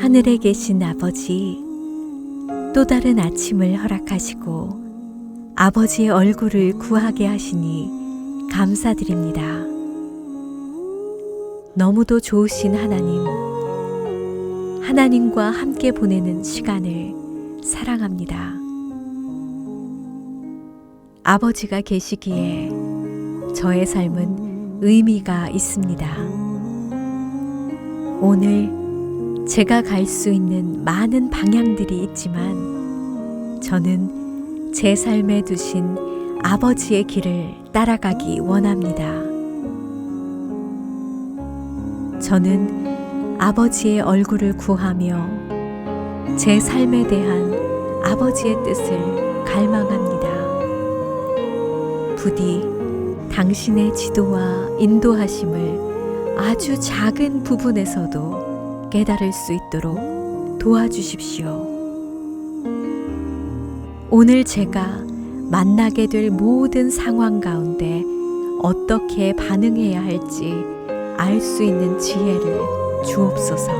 하늘에 계신 아버지, 또 다른 아침을 허락하시고 아버지의 얼굴을 구하게 하시니 감사드립니다. 너무도 좋으신 하나님, 하나님과 함께 보내는 시간을 사랑합니다. 아버지가 계시기에 저의 삶은 의미가 있습니다. 오늘 제가 갈 수 있는 많은 방향들이 있지만 저는 제 삶에 두신 아버지의 길을 따라가기 원합니다. 저는 아버지의 얼굴을 구하며 제 삶에 대한 아버지의 뜻을 갈망합니다. 부디 당신의 지도와 인도하심을 아주 작은 부분에서도 깨달을 수 있도록 도와주십시오. 오늘 제가 만나게 될 모든 상황 가운데 어떻게 반응해야 할지 알 수 있는 지혜를 주옵소서.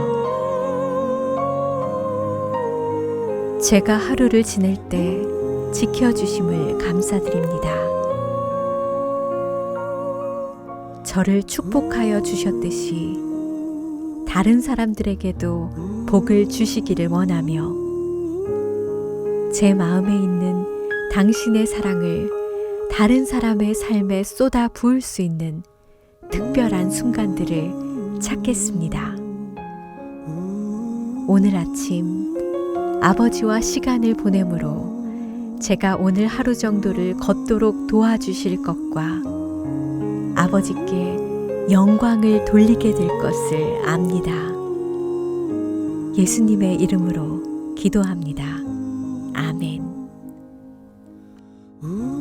제가 하루를 지낼 때 지켜주심을 감사드립니다. 저를 축복하여 주셨듯이 다른 사람들에게도 복을 주시기를 원하며 제 마음에 있는 당신의 사랑을 다른 사람의 삶에 쏟아 부을 수 있는 특별한 순간들을 찾겠습니다. 오늘 아침 아버지와 시간을 보내므로 제가 오늘 하루 정도를 걷도록 도와주실 것과 아버지께 영광을 돌리게 될 것을 압니다. 예수님의 이름으로 기도합니다. 아멘. 우